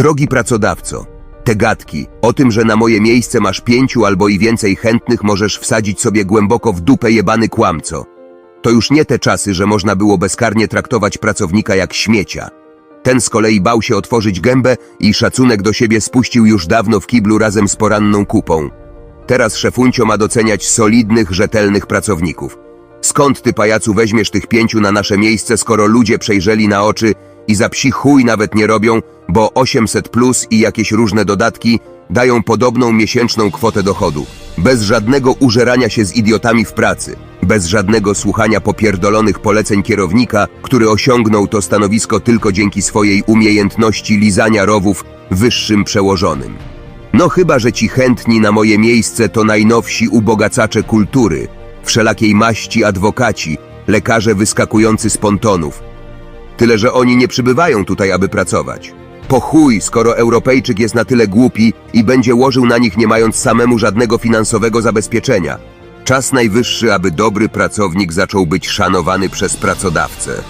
Drogi pracodawco, te gadki o tym, że na moje miejsce masz pięciu albo i więcej chętnych, możesz wsadzić sobie głęboko w dupę jebany kłamco. To już nie te czasy, że można było bezkarnie traktować pracownika jak śmiecia. Ten z kolei bał się otworzyć gębę i szacunek do siebie spuścił już dawno w kiblu razem z poranną kupą. Teraz szefuncio ma doceniać solidnych, rzetelnych pracowników. Skąd ty, pajacu, weźmiesz tych pięciu na nasze miejsce, skoro ludzie przejrzeli na oczy i za psi chuj nawet nie robią, bo 800 plus i jakieś różne dodatki dają podobną miesięczną kwotę dochodu. Bez żadnego użerania się z idiotami w pracy. Bez żadnego słuchania popierdolonych poleceń kierownika, który osiągnął to stanowisko tylko dzięki swojej umiejętności lizania rowów wyższym przełożonym. No chyba, że ci chętni na moje miejsce to najnowsi ubogacacze kultury, wszelakiej maści adwokaci, lekarze wyskakujący z pontonów. Tyle, że oni nie przybywają tutaj, aby pracować. Po chuj, skoro Europejczyk jest na tyle głupi i będzie łożył na nich nie mając samemu żadnego finansowego zabezpieczenia. Czas najwyższy, aby dobry pracownik zaczął być szanowany przez pracodawcę.